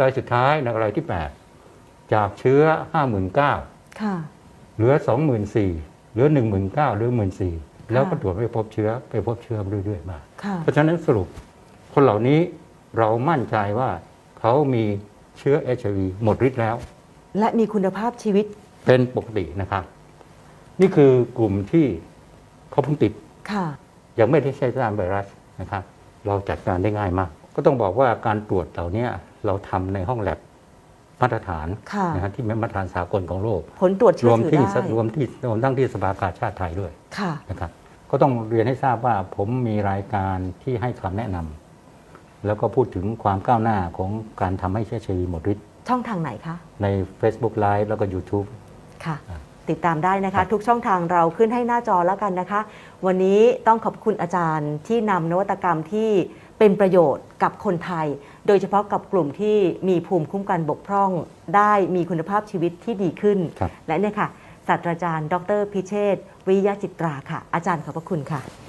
รายสุดท้ายในรายที่ 8 จากเชื้อ 59,000ค่ะเหลือ 24,000เหลือ 19,000หรือ14,000แล้วก็ตรวจไม่พบเชื้อไปพบเชื้อเรื่อยๆมาค่ะเพราะฉะนั้นสรุปคนเหล่านี้เรามั่นใจว่าเขามีเชื้อ HIV หมดฤทธิ์แล้ว และมีคุณภาพชีวิตเป็นปกตินะครับ นี่คือกลุ่มที่เขาเพิ่งติดค่ะยังไม่ได้ใช้สารไวรัสนะครับ เราจัดการได้ง่ายมาก ก็ต้องบอกว่าการตรวจเหล่านี้เราทำในห้องแลบมาตรฐานค่ะนะฮะที่เป็นมาตรฐานสากลของโลกผลตรวจรเชื่อวมถือที่ได้รวมที่รวมทั้งที่สภากาชาติไทยด้วยค่ะนะครับก็ต้องเรียนให้ทราบว่าผมมีรายการที่ให้คำแนะนำแล้วก็พูดถึงความก้าวหน้าของการทำให้เชื้อชีหมดฤทธิ์ช่องทางไหนคะ ใน Facebook Live แล้วก็ YouTube ค่ะอ่า ติดตามได้นะครัคะบทุกช่องทางเราขึ้นให้หน้าจอแล้วกันนะคะ วันนี้ต้องขอบคุณอาจารย์ที่นำนวัตกรรมที่เป็นประโยชน์กับคนไทย โดยเฉพาะกับกลุ่มที่มีภูมิคุ้มกันบกพร่อง ได้มีคุณภาพชีวิตที่ดีขึ้นครับและเนี่ยค่ะศาสตราจารย์ ดรพิเชษฐ์วิริยะจิตราค่ะ อาจารย์ขอบพระคุณค่ะ